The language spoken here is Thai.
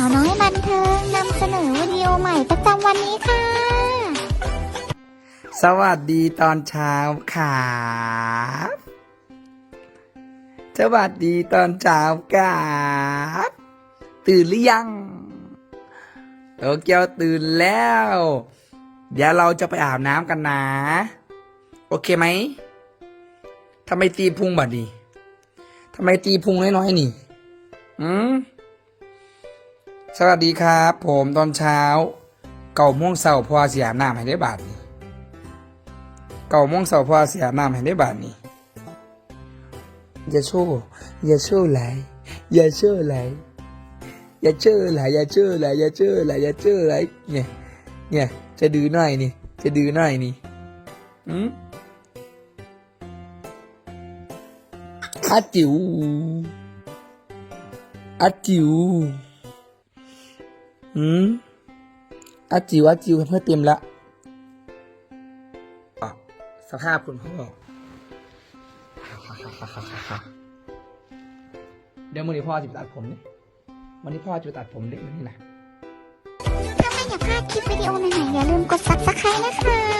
าวน้อยบันเทิงนำเสนอวิดีโอใหม่ประจำวันนี้ค่ะ สวัสดีตอนเช้าครับสวัสดีตอนเช้าครับตื่นหรือยัง โตเกียวตื่นแล้ว เดี๋ยวเราจะไปอาบน้ำกันนะ โอเคไหมทำไมตีพุงบัดนี้ทำไมตีพุงน้อยๆนี่ อืม สวัสดีครับ ผมตอนเช้า เก่าม่วงเสาพอเสียอาบน้ำให้ได้บาทนี้ เก่าม่วงเสาพอเสียอาบน้ำให้ได้บาทนี้ อย่าชว์อย่าชว์ไหลอย่าชว์ไหลอย่าเชื่อไหลอย่าเชื่อไหลอย่าเชื่อไหลอย่าเชื่อไหลเนี่ยเนี่ย จะดื้อหน่อยนี่ จะดื้อหน่อยนี่อืมอาจิ๋วอาจิ๋ว อืมอาจิ๋วอาจิ๋วเพื่อเต็มละอะสภาพคุณพ่อเดี๋ยวมือนี้พ่อจะไปตัดผมเนี่ยวันนี้พ่อจะไปตัดผมเด็กนี่นะถ้าไม่อยากพลาดคลิปวิดีโอใหม่ๆอย่าลืมกด subscribe นะคะ